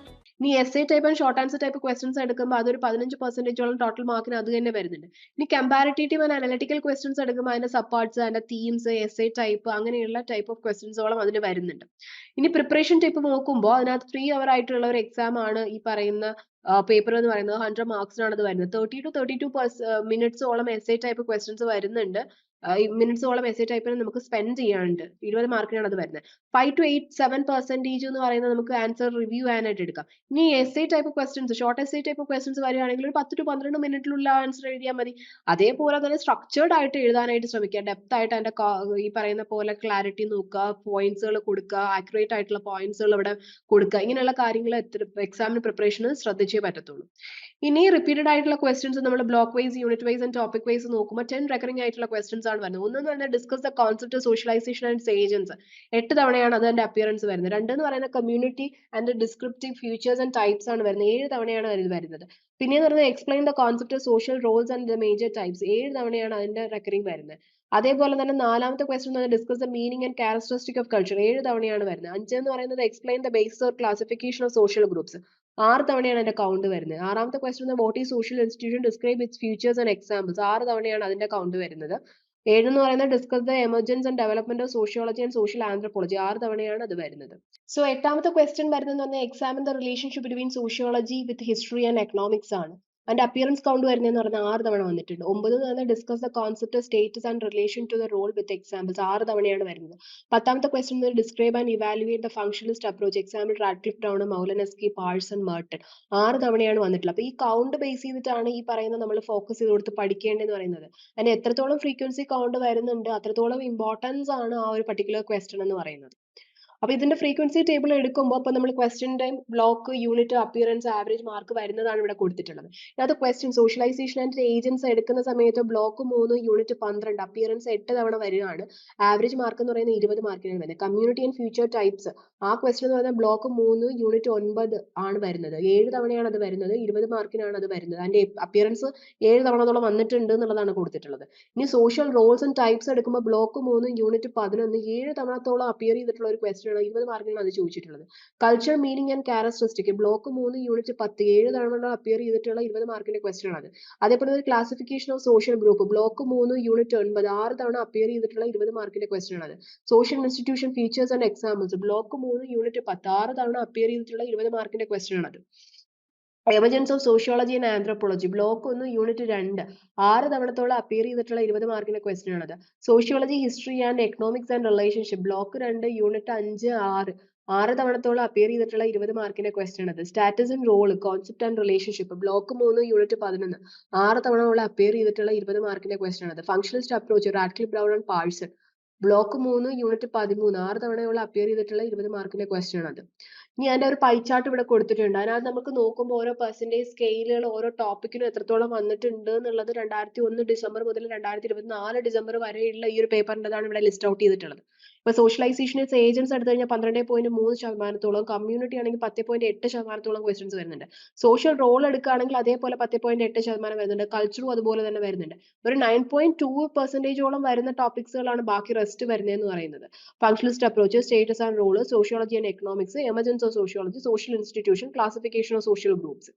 [SPEAKER 2] ഇനി essay type and short answer type questions എടുക്കുമ്പോൾ അതൊരു പതിനഞ്ച് പെർസെന്റേജോളം ടോട്ടൽ മാർക്കിന് അത് തന്നെ വരുന്നുണ്ട്. ഇനി കമ്പാരിറ്റേറ്റീവ് ആൻഡ് അനലിറ്റിക്കൽ ക്വസ്റ്റൻസ് എടുക്കുമ്പോൾ അതിന്റെ സപ്പാർട്സ് അതിന്റെ തീംസ് എസ് എ ടൈപ്പ് അങ്ങനെയുള്ള ടൈപ്പ് ഓഫ് ക്വസ്റ്റൻസോളം അതിന് വരുന്നുണ്ട്. ഇനി പ്രിപ്പറേഷൻ ടൈപ്പ് നോക്കുമ്പോൾ അതിനകത്ത് ത്രീ അവർ ആയിട്ടുള്ള ഒരു എക്സാം ആണ് ഈ പറയുന്ന പേപ്പർ എന്ന് പറയുന്നത്. ഹൺഡ്രഡ് മാർക്സിനാണ് അത് വരുന്നത്. തേർട്ടി ടു തേർട്ടി ടു മിനിറ്റ്സോളം എസ് എ ടൈപ്പ് ക്വസ്റ്റൻസ് വരുന്നുണ്ട്. മിനിറ്റ്സോളം എ ടൈപ്പിന് നമുക്ക് സ്പെൻഡ് ചെയ്യാനുണ്ട്. ഇരുപത് മാർക്കിനാണ് അത് വരുന്നത്. Five to eight seven percentage എന്ന് പറയുന്നത് നമുക്ക് ആൻസർ റിവ്യൂ ചെയ്യാനായിട്ട് എടുക്കാം. ഇനി essay type questions short essay type questions വരികയാണെങ്കിൽ ഒരു പത്ത് ടു പന്ത്രണ്ട് മിനിറ്റിലുള്ള ആൻസർ എഴുതിയാൽ മതി. അതേപോലെ തന്നെ സ്ട്രക്ചേർഡ് ആയിട്ട് എഴുതാനായിട്ട് ശ്രമിക്കുക. ഡെപ്ത് ആയിട്ട് അതിന്റെ ഈ പറയുന്ന പോലെ ക്ലാരിറ്റി നോക്കുക പോയിന്റ്സുകൾ കൊടുക്കുക ആക്യുറേറ്റ് ആയിട്ടുള്ള പോയിന്റ്സുകൾ ഇവിടെ കൊടുക്കുക. ഇങ്ങനെയുള്ള കാര്യങ്ങൾ എക്സാമിന് പ്രിപ്പറേഷന് ശ്രദ്ധിച്ചേ പറ്റത്തുള്ളൂ. ഇനി റിപ്പീറ്റഡ് ആയിട്ടുള്ള ക്വസ്റ്റ്യൻസ് നമ്മൾ block wise unit wise and topic wise നോക്കുമ്പോൾ ടെൻ റെക്കറിംഗ് ആയിട്ടുള്ള ക്വസ്റ്റ്യൻസ് ആണ് വരുന്നത്. ഒന്ന് എന്ന് പറഞ്ഞാൽ discuss the concept socialisation and agencies എട്ട് തവണയാണ് അതിന്റെ അപ്പിയറൻസ് വരുന്നത്. രണ്ട് എന്ന് പറയുന്ന community and descriptive features and types ആണ് വരുന്നത്. ഏഴ് തവണയാണ് ഇത് വരുന്നത്. പിന്നെ എന്ന് പറയുന്നത് explain the concept social roles and the major types ഏഴ് തവണയാണ് അതിന്റെ റെക്കറിംഗ് വരുന്നത്. അതേപോലെ തന്നെ നാലാമത്തെ ക്വസ്റ്റൻ എന്ന് discuss the meaning and characteristic of culture ഏഴ് തവണയാണ് വരുന്നത്. അഞ്ച് എന്ന് പറയുന്നത് explain the base or classification of social groups ആറ് തവണയാണ് അതിന്റെ കൗണ്ട് വരുന്നത്. ആറാമത്തെ ക്വസ്റ്റൻ വാട്ട് ഈ social institution describe its features and examples ആറ് തവണയാണ് അതിന്റെ കൗണ്ട് വരുന്നത്. ഏഴ് എന്ന് പറയുന്നത് discuss the emergence and development of sociology and social anthropology ആറ് തവണയാണ് അത് വരുന്നത്. സോ എട്ടാമത്തെ ക്വസ്റ്റ്യൻ വരുന്നത് examine the relationship between sociology with history and economics ആണ്. അതിന്റെ അപ്പിയറൻസ് കൗണ്ട് വരുന്നതെന്ന് പറഞ്ഞാൽ ആറ് തവണ വന്നിട്ടുണ്ട്. ഒമ്പത് എന്ന് പറഞ്ഞാൽ discuss the concept status and relation to the role with examples ആറ് തവണയാണ് വരുന്നത്. പത്താമത്തെ question describe and evaluate the functionist approach example Radcliffe town Malinowski Parson Merton ആറ് തവണയാണ് വന്നിട്ടുള്ളത്. അപ്പൊ ഈ കൗണ്ട് ബേസ് ചെയ്തിട്ടാണ് ഈ പറയുന്ന നമ്മൾ ഫോക്കസ് ചെയ്ത് കൊടുത്ത് പഠിക്കേണ്ടതെന്ന് പറയുന്നത്. അതിന് എത്രത്തോളം ഫ്രീക്വൻസി കൗണ്ട് വരുന്നുണ്ട് അത്രത്തോളം ഇമ്പോർട്ടൻസ് ആണ് ആ ഒരു പർട്ടിക്കുലർ ക്വസ്റ്റൻ എന്ന് പറയുന്നത്. അപ്പൊ ഇതിന്റെ ഫ്രീക്വൻസി ടേബിൾ എടുക്കുമ്പോൾ അപ്പൊ നമ്മൾ question time block unit appearance average mark വരുന്നതാണ് ഇവിടെ കൊടുത്തിട്ടുള്ളത്. അത് ക്വസ്റ്റ്യൻ സോഷ്യലൈസേഷൻ ആൻഡ് ഏജൻസ് എടുക്കുന്ന സമയത്ത് ബ്ലോക്ക് മൂന്ന് യൂണിറ്റ് പന്ത്രണ്ട് അപ്പിയറൻസ് എട്ട് തവണ വരികയാണ് ആവറേജ് മാർക്ക് എന്ന് പറയുന്നത് ഇരുപത് മാർക്കിനാണ് വരുന്നത്. കമ്മ്യൂണിറ്റി ആൻഡ് ഫ്യൂച്ചർ ടൈപ്സ് ആ ക്വസ്റ്റ്യൻ എന്ന് പറയുന്നത് ബ്ലോക്ക് മൂന്ന് യൂണിറ്റ് ഒൻപത് ആണ് വരുന്നത്. ഏഴ് തവണയാണ് അത് വരുന്നത് ഇരുപത് മാർക്കിനാണ് അത് വരുന്നത്. അതിന്റെ അപ്പിയറൻസ് ഏഴ് തവണത്തോളം വന്നിട്ടുണ്ട് എന്നുള്ളതാണ് കൊടുത്തിട്ടുള്ളത്. ഇനി സോഷ്യൽ റോൾസ് ആൻഡ് ടൈപ്സ് എടുക്കുമ്പോൾ ബ്ലോക്ക് മൂന്ന് യൂണിറ്റ് പതിനൊന്ന് ഏഴ് തവണത്തോളം അപ്പിയർ ചെയ്തിട്ടുള്ള ഒരു ക്വസ്റ്റ്യൻ ആണ് ഇരുപത് മാർക്കിനാണ് അത് ചോദിച്ചിട്ടുള്ളത്. Culture meaning and characteristic block മൂന്ന് യൂണിറ്റ് പത്ത് ഏഴ് തവണ അപ്പിയർ ചെയ്തിട്ടുള്ള ഇരുപത് മാർക്കിന്റെ ക്വസ്റ്റ്യൻ ആണ് അതേപോലെ ഒരു classification of social group block മൂന്ന് യൂണിറ്റ് ഒൻപത് ആറ് തവണ അപ്പിയർ ചെയ്തിട്ടുള്ള ഇരുപത് മാർക്കിന്റെ ക്വസ്റ്റ്യൻ ആണ് social institution features and examples block മൂന്ന് യൂണിറ്റ് പത്ത് ആറ് തവണ അപ്പിയർ ചെയ്തിട്ടുള്ള ഇരുപത് മാർക്കിന്റെ ക്വസ്റ്റ്യൻ ആണ് emergence of sociology and anthropology block ഒന്ന് യൂണിറ്റ് രണ്ട്. ആറ് തവണത്തോളം അപ്പിയർ ചെയ്തിട്ടുള്ള ഇരുപത് മാർക്കിന്റെ ക്വസ്റ്റ്യൻ ആണത്. Sociology history and economics and relationship block രണ്ട് യൂണിറ്റ് അഞ്ച് ആറ്. ആറ് തവണത്തോളം അപ്പിയർ ചെയ്തിട്ടുള്ള ഇരുപത് മാർക്കിന്റെ ക്വസ്റ്റ്യൻ അത് status and role concept and relationship block മൂന്ന് യൂണിറ്റ് പതിനൊന്ന്. ആറ് തവണ അപ്പിയർ ചെയ്തിട്ടുള്ള ഇരുപത് മാർക്കിന്റെ ക്വസ്റ്റ്യൻ അത് functionist approach Radcliffe Brown and Parson block മൂന്ന് യൂണിറ്റ് പതിമൂന്ന്. ആറ് തവണയുള്ള അപ്പിയർ ചെയ്തിട്ടുള്ള ഇരുപത് മാർക്കിന്റെ ക്വസ്റ്റ്യൻ അത് അതിന്റെ ഒരു പൈ ചാർട്ട് ഇവിടെ കൊടുത്തിട്ടുണ്ട്. അതിനകത്ത് നമുക്ക് നോക്കുമ്പോൾ ഓരോ പെർസെന്റേജ് സ്കെയിലുകൾ ഓരോ ടോപ്പിക്കിനും എത്രത്തോളം വന്നിട്ടുണ്ട് എന്നുള്ളത് രണ്ടായിരത്തി ഒന്ന് ഡിസംബർ മുതൽ രണ്ടായിരത്തി ഇരുപത്തിനാല് ഡിസംബർ വരെയുള്ള ഈ ഒരു പേപ്പറിന്റെതാണ് ഇവിടെ ലിസ്റ്റ് ഔട്ട് ചെയ്തിട്ടുള്ളത്. ഇപ്പൊ സോഷ്യലൈസേഷൻസ് ഏജൻസ് എടുത്തു കഴിഞ്ഞാൽ പന്ത്രണ്ട് പോയിന്റ് മൂന്ന് ശതമാനത്തോളം കമ്മ്യൂണിറ്റി ആണെങ്കിൽ പത്ത് പോയിന്റ് എട്ട് ശതമാനത്തോളം ക്വസ്റ്റ്യൻസ് വരുന്നുണ്ട്. സോഷ്യൽ റോൾ എടുക്കുകയാണെങ്കിൽ അതേപോലെ പത്ത് പോയിന്റ് എട്ട് ശതമാനം വരുന്നുണ്ട്. കൾച്ചറും അതുപോലെ തന്നെ വരുന്നുണ്ട്. ഒരു നയൻ പോയിന്റ് ടു പെർസെന്റേജോളം വരുന്ന ടോപ്പിക്സുകളാണ് ബാക്കി റെസ്റ്റ് വരുന്നത് എന്ന് പറയുന്നത്. Functionalist approach status and role sociology and economics emergence of sociology social institution classification of social groups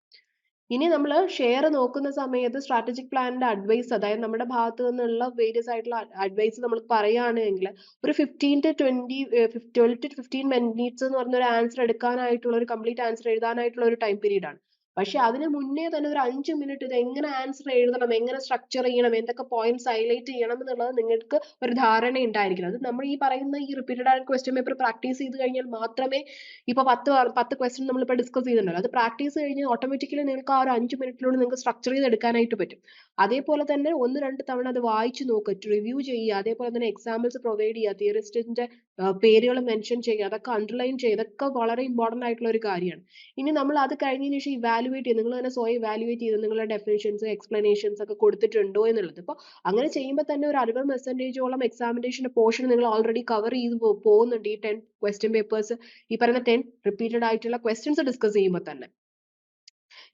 [SPEAKER 2] ഇനി നമ്മൾ ഷെയർ നോക്കുന്ന സമയത്ത് സ്ട്രാറ്റജിക് പ്ലാനിന്റെ അഡ്വൈസ് അതായത് നമ്മുടെ ഭാഗത്ത് നിന്നുള്ള വേരിയസ് ആയിട്ടുള്ള അഡ്വൈസ് നമ്മൾ പറയുകയാണെങ്കിൽ ഒരു fifteen to twenty twelve to fifteen minutes എന്ന് പറഞ്ഞ ഒരു ആൻസർ എടുക്കാനായിട്ടുള്ള ഒരു കംപ്ലീറ്റ് ആൻസർ എഴുതാനായിട്ടുള്ള ഒരു ടൈം പീരീഡ് ആണ്. പക്ഷെ അതിന് മുന്നേ തന്നെ ഒരു അഞ്ച് മിനിറ്റ് ഇത് എങ്ങനെ ആൻസർ എഴുതണം എങ്ങനെ സ്ട്രക്ചർ ചെയ്യണം എന്തൊക്കെ പോയിന്റ്സ് ഹൈലൈറ്റ് ചെയ്യണം എന്നുള്ളത് നിങ്ങൾക്ക് ഒരു ധാരണ ഉണ്ടായിരിക്കണം. അത് നമ്മൾ ഈ പറയുന്ന ഈ repeated and question paper practice ചെയ്ത് കഴിഞ്ഞാൽ മാത്രമേ ഇപ്പൊ പത്ത് പത്ത് ക്വസ്റ്റ്യൻ നമ്മളിപ്പോൾ ഡിസ്കസ് ചെയ്തിട്ടുണ്ടല്ലോ അത് പ്രാക്ടീസ് കഴിഞ്ഞ് ഓട്ടോമാറ്റിക്കലി നിങ്ങൾക്ക് ആ ഒരു അഞ്ച് മിനിറ്റിലൂടെ നിങ്ങൾക്ക് സ്ട്രക്ചർ ചെയ്ത് എടുക്കാനായിട്ട് പറ്റും. അതേപോലെ തന്നെ ഒന്ന് രണ്ട് തവണ അത് വായിച്ചു നോക്കുക റിവ്യൂ ചെയ്യുക അതേപോലെ തന്നെ എക്സാമ്പിൾസ് പ്രൊവൈഡ് ചെയ്യുക തിയറിസ്റ്റിന്റെ പേരുകൾ മെൻഷൻ ചെയ്യുക അതൊക്കെ അണ്ടർലൈൻ ചെയ്യുക ഇതൊക്കെ വളരെ ഇമ്പോർട്ടന്റ് ആയിട്ടുള്ള ഒരു കാര്യമാണ്. ഇനി നമ്മൾ അത് കഴിഞ്ഞതിന് ശേഷം ഇവാലുവേറ്റ് ചെയ്ത് നിങ്ങൾ തന്നെ സ്വയം ഇവാലുവേറ്റ് ചെയ്ത് നിങ്ങളുടെ ഡെഫിനേഷൻസ് എക്സ്പ്ലനേഷൻസ് ഒക്കെ കൊടുത്തിട്ടുണ്ടോ എന്നുള്ളത്. അപ്പോൾ അങ്ങനെ ചെയ്യുമ്പോൾ തന്നെ ഒരു അറുപത് പെർസെന്റേജോളം എക്സാമിനേഷന്റെ പോർഷൻ നിങ്ങൾ ഓൾറെഡി കവർ ചെയ്ത് പോകുന്നുണ്ട്. ഈ ടെൻ ക്വസ്റ്റ്യൻ പേപ്പേഴ്സ് ഈ പറയുന്ന ടെൻ റിപ്പീറ്റഡ് ആയിട്ടുള്ള ക്വസ്റ്റ്യൻസ് ഡിസ്കസ് ചെയ്യുമ്പോൾ തന്നെ.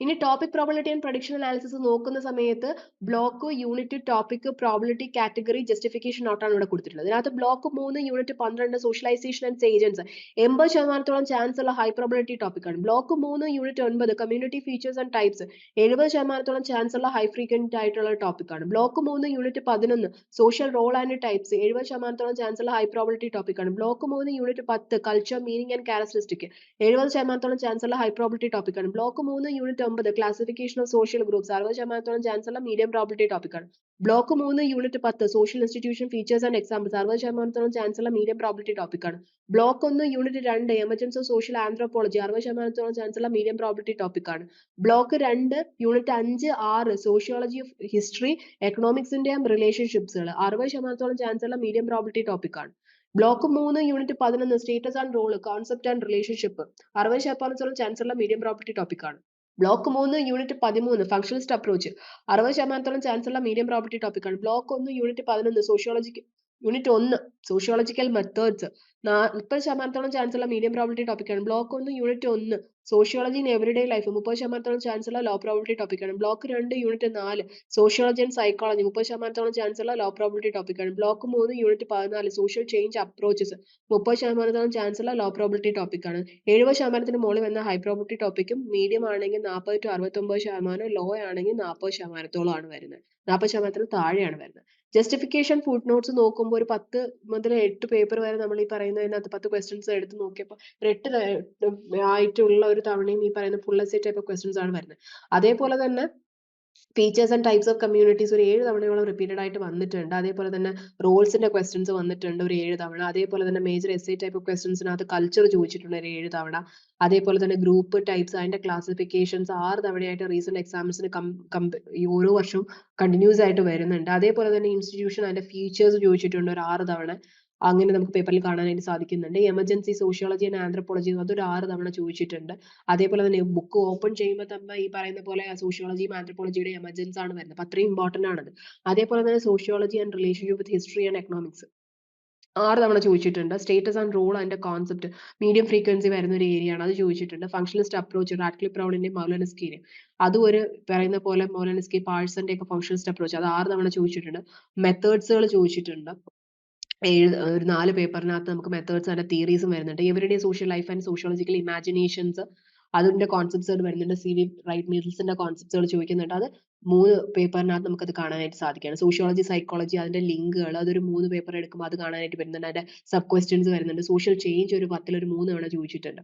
[SPEAKER 2] ഇനി topic probability and prediction analysis നോക്കുന്ന സമയത്ത് block unit topic probability category justification നോട്ടാണ് ഇവിടെ കൊടുത്തിട്ടുള്ളത്. ഇതിനകത്ത് ബ്ലോക്ക് മൂന്ന് യൂണിറ്റ് പന്ത്രണ്ട് സോഷ്യലൈസേഷൻ ആൻഡ് ഏജൻസ് എൺപത് ശതമാനത്തോളം ചാൻസ് ഉള്ള ഹൈ പ്രോബിലിറ്റി ടോപ്പിക് ആണ്. ബ്ലോക്ക് മൂന്ന് യൂണിറ്റ് ഒൻപത് കമ്മ്യൂണിറ്റി ഫീച്ചേഴ്സ് ആൻഡ് ടൈപ്സ് എഴുപത് ശതമാനത്തോളം ചാൻസ് ഉള്ള ഹൈ ഫ്രീക്വന്റ് ആയിട്ടുള്ള ടോപ്പിക് ആണ്. ബ്ലോക്ക് മൂന്ന് യൂണിറ്റ് പതിനൊന്ന് സോഷ്യൽ റോൾ ആൻഡ് ടൈപ്സ് എഴുപത് ശതമാനത്തോളം ചാൻസ് ഉള്ള ഹൈ പ്രോബിലിറ്റി ടോപ്പിക് ആണ്. ബ്ലോക്ക് മൂന്ന് യൂണിറ്റ് പത്ത് കൾച്ചർ മീനിങ് ആൻഡ് ക്യാരക്ടറിസ്റ്റിക് എഴുപത് ശതമാനത്തോളം ചാൻസ് ഉള്ള ഹൈ പ്രോബിലിറ്റി ടോപ്പിക് ആണ്. ബ്ലോക്ക് മൂന്ന് യൂണിറ്റ് ഒമ്പത് ക്ലാസിഫിക്കേഷൻ ഓഫ് സോഷ്യൽ ഗ്രൂപ്പ്സ് അറുപത് ശതമാനത്തോളം ചാൻസ് ഉള്ള മീഡിയം പ്രോബിലിറ്റി ടോപ്പിക് ആണ്. ബ്ലോക്ക് മൂന്ന് യൂണിറ്റ് പത്ത്. Social institution features and examples അറുപത് ശതമാനത്തോളം ചാൻസ് ഉള്ള മീഡിയം പ്രോബിലിറ്റി ടോപ്പിക് ആണ്. ബ്ലോക്ക് ഒന്ന് യൂണിറ്റ് രണ്ട് എമർജൻസ് ഓഫ് സോഷ്യൽ ആന്ത്രോപോളജി അറുപത് ശതമാനത്തോളം ചാൻസ് ഉള്ള മീഡിയം പ്രോബിലിറ്റി ടോപ്പിക്കാണ് ബ്ലോക്ക് രണ്ട് യൂണിറ്റ് അഞ്ച് ആറ് സോഷ്യോളജി ഓഫ് ഹിസ്റ്ററി എക്കണോമിക്സിന്റെയും റിലേഷൻഷിപ്സുകൾ അറുപത് ശതമാനത്തോളം ചാൻസ് ഉള്ള മീഡിയം പ്രോബിലിറ്റി ടോപ്പിക്കാണ് ബ്ലോക്ക് മൂന്ന് യൂണിറ്റ് പതിനൊന്ന് status and role concept and relationship അറുപത് ശതമാനത്തോളം ചാൻസ് ഉള്ള മീഡിയം പ്രോബിലിറ്റി ടോപ്പിക് ആണ്. ബ്ലോക്ക് മൂന്ന് യൂണിറ്റ് പതിമൂന്ന് ഫങ്ഷണലിസ്റ്റ് അപ്രോച്ച് അറുപത് ശതമാനത്തോളം ചാൻസ് ഉള്ള മീഡിയം പ്രോപ്പർട്ടി ടോപ്പിക്കാണ് ബ്ലോക്ക് ഒന്ന് യൂണിറ്റ് പതിനൊന്ന് സോഷ്യോളജിക്ക് യൂണിറ്റ് ഒന്ന് സോഷ്യോളജിക്കൽ മെത്തേഡ്സ് മുപ്പത് ശതമാനത്തോളം ചാൻസ് ഉള്ള മീഡിയം പ്രോബിലിറ്റി ടോപ്പിക്കാണ് ബ്ലോക്ക് ഒന്ന് യൂണിറ്റ് ഒന്ന്. സോഷ്യോളജി ഇൻ എവറിഡേ ലൈഫ് മുപ്പത് ശതമാനത്തോളം ചാൻസ് ഉള്ള ലോ പ്രോബിലിറ്റി ടോപ്പിക്കാണ് ബ്ലോക്ക് രണ്ട് യൂണിറ്റ് നാല്. സോഷ്യോളജി ആൻഡ് സൈക്കോളജി മുപ്പത് ശതമാനത്തോളം ചാൻസ് ഉള്ള ലോ പ്രോബിലിറ്റി ടോപ്പിക്കാണ് ബ്ലോക്ക് മൂന്ന് യൂണിറ്റ് പതിനാല്. സോഷ്യൽ ചേഞ്ച് അപ്രോച്ചസ് മുപ്പത് ശതമാനത്തോളം ചാൻസ് ഉള്ള ലോ പ്രോബിലിറ്റി ടോപ്പിക്കാണ് എഴുപത് ശതമാനത്തിന് മുകളിൽ വന്ന ഹൈ പ്രോബിലിറ്റി ടോപ്പിക്കും മീഡിയം ആണെങ്കിൽ നാൽപ്പത് ടു അറുപത്തൊമ്പത് ശതമാനം ലോ ആണെങ്കിൽ നാൽപ്പത് ശതമാനത്തോളം ആണ് വരുന്നത്. നാൽപ്പത് ശതമാനത്തിന് താഴെയാണ് വരുന്നത്. ജസ്റ്റിഫിക്കേഷൻ ഫുഡ് നോട്ട്സ് നോക്കുമ്പോൾ ഒരു പത്ത് മുതൽ എട്ട് പേപ്പർ വരെ നമ്മൾ ഈ പറയുന്നതിനകത്ത് പത്ത് ക്വസ്റ്റ്യൻസ് എടുത്ത് നോക്കിയപ്പോൾ എട്ട് ആയിട്ടുള്ള ഒരു തവണയും ഈ പറയുന്ന ഫുൾ എസ് ടൈപ്പ് ക്വസ്റ്റ്യൻസ് ആണ് വരുന്നത്. അതേപോലെ തന്നെ features and types of communities ഒരു ഏഴ് തവണയോളം റിപ്പീറ്റഡ് ആയിട്ട് വന്നിട്ടുണ്ട്. അതേപോലെ തന്നെ റോൾസിന്റെ ക്വസ്റ്റ്യൻസ് വന്നിട്ടുണ്ട് ഒരു ഏഴ് തവണ. അതേപോലെ തന്നെ major S I type of ക്വസ്റ്റ്യൻസിനകത്ത് കൾച്ചർ ചോദിച്ചിട്ടുണ്ട് ഒരു ഏഴ് തവണ. അതേപോലെ തന്നെ ഗ്രൂപ്പ് ടൈപ്സ് അതിന്റെ ക്ലാസിഫിക്കേഷൻസ് ആറ് തവണയായിട്ട് റീസെന്റ് എക്സാംസിന് ഈ ഓരോ വർഷവും കണ്ടിന്യൂസ് ആയിട്ട് വരുന്നുണ്ട്. അതേപോലെ തന്നെ ഇൻസ്റ്റിറ്റ്യൂഷൻ അതിന്റെ ഫീച്ചേഴ്സ് ചോദിച്ചിട്ടുണ്ട് ഒരു ആറ് തവണ. അങ്ങനെ നമുക്ക് പേപ്പറിൽ കാണാനായിട്ട് സാധിക്കുന്നുണ്ട്. എമർജൻസി സോഷ്യോളജി ആൻഡ് ആന്ത്രപ്പോളജി അതൊരു ആറ് തവണ ചോദിച്ചിട്ടുണ്ട്. അതേപോലെ തന്നെ ബുക്ക് ഓപ്പൺ ചെയ്യുമ്പോൾ തന്നെ ഈ പറയുന്ന പോലെ സോഷ്യോളജിയും ആന്ത്രപ്പോളജിയുടെ എമർജൻസ് ആണ് വരുന്നത്. അപ്പൊ അത്രയും ഇമ്പോർട്ടന്റ് ആണത്. അതേപോലെ തന്നെ sociology and relationship with history and economics ആറ് തവണ ചോദിച്ചിട്ടുണ്ട്. സ്റ്റേറ്റസ് ആൻഡ് റോൾ അതിന്റെ കോൺസെപ്റ്റ് മീഡിയം ഫ്രീക്വൻസി വരുന്ന ഒരു ഏരിയ ആണ്. അത് ചോദിച്ചിട്ടുണ്ട്. ഫംഗ്ഷനിസ്റ്റ് അപ്രോച്ച് റാഡ്ക്ലിപ്പ് റൗളിന്റെ മൗലനസ്കീന് അതും ഒരു പറയുന്ന പോലെ മൗലനസ്കി പാഴ്സന്റെ ഒക്കെ ഫംഗ്ഷനിസ്റ്റ് അപ്രോച്ച് അത് ആറ് തവണ ചോദിച്ചിട്ടുണ്ട്. മെത്തേഡ്സുകൾ ചോദിച്ചിട്ടുണ്ട്. ഏഴ് ഒരു നാല് പേപ്പറിനകത്ത് നമുക്ക് മെത്തേഡ്സ് അതിന്റെ തിയറീസും വരുന്നുണ്ട്. Everyday social life and sociological imaginations അതിന്റെ കോൺസെപ്റ്റ്സുകൾ വരുന്നുണ്ട്. സി വി റൈറ്റ് മീൽസിന്റെ കോൺസെപ്റ്റ്സുകൾ ചോദിക്കുന്നുണ്ട്. അത് മൂന്ന് പേപ്പറിനകത്ത് നമുക്കത് കാണാനായിട്ട് സാധിക്കുകയാണ്. സോഷ്യോളജി സൈക്കോളജി അതിന്റെ ലിങ്കുകൾ അതൊരു മൂന്ന് പേപ്പർ എടുക്കുമ്പോൾ അത് കാണാനായിട്ട് വരുന്നുണ്ട്. അതിന്റെ സബ് ക്വസ്റ്റ്യൻസ് വരുന്നുണ്ട്. സോഷ്യൽ ചേഞ്ച് ഒരു പത്തിൽ ഒരു മൂന്ന് തവണ ചോദിച്ചിട്ടുണ്ട്.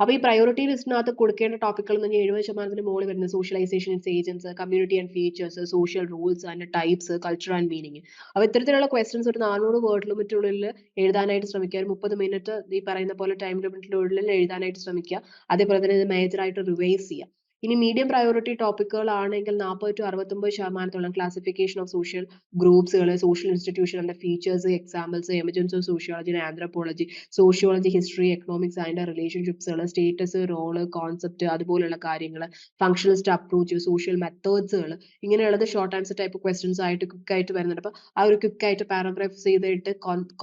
[SPEAKER 2] അപ്പോൾ ഈ പ്രയോറിറ്റി ലിസ്റ്റിനകത്ത് കൊടുക്കേണ്ട ടോപ്പിക്കുകൾ എന്ന് പറഞ്ഞാൽ എഴുപത് ശതമാനത്തിന് മുകളിൽ വരുന്ന socialisation agency community and features social rules അതിന്റെ ടൈപ്സ് കൾച്ചർ ആൻഡ് മീനിങ് അപ്പോൾ ഇത്തരത്തിലുള്ള ക്വസ്റ്റ്യൻസ് ഒരു നാനൂറ് വേർഡ് ലിമിറ്റിനുള്ളിൽ എഴുതാനായിട്ട് ശ്രമിക്കുക. ഒരു മുപ്പത് മിനിറ്റ് ഈ പറയുന്ന പോലെ ടൈം ലിമിറ്റിനുള്ളിൽ എഴുതാനായിട്ട് ശ്രമിക്കുക. അതേപോലെ തന്നെ ഇത് മേജർ ആയിട്ട് റിവൈസ് ചെയ്യുക. ഇനി മീഡിയം പ്രയോറിറ്റി ടോപ്പിക്കുകൾ ആണെങ്കിൽ നാൽപ്പത് ടു അറുപത്തൊമ്പത് ശതമാനത്തോളം classification of social ഗ്രൂപ്പ്സുകൾ social institution and features examples emergence of sociology anthropology sociology history economics അതിന്റെ റിലേഷൻഷിപ്സുകൾ സ്റ്റേറ്റസ് റോൾ കോൺസെപ്റ്റ് അതുപോലുള്ള കാര്യങ്ങൾ ഫങ്ഷണലിസ്റ്റ് അപ്രോച്ച് സോഷ്യൽ മെത്തേഡ്സുകൾ ഇങ്ങനെയുള്ളത് ഷോർട്ട് ആൻസർ ടൈപ്പ് ക്വസ്റ്റ്യൻസ് ആയിട്ട് ക്വിക്ക് ആയിട്ട് വരുന്നുണ്ട്. അപ്പോൾ ആ ഒരു ക്വിക്ക് ആയിട്ട് പാരാഗ്രാഫ് ചെയ്തിട്ട്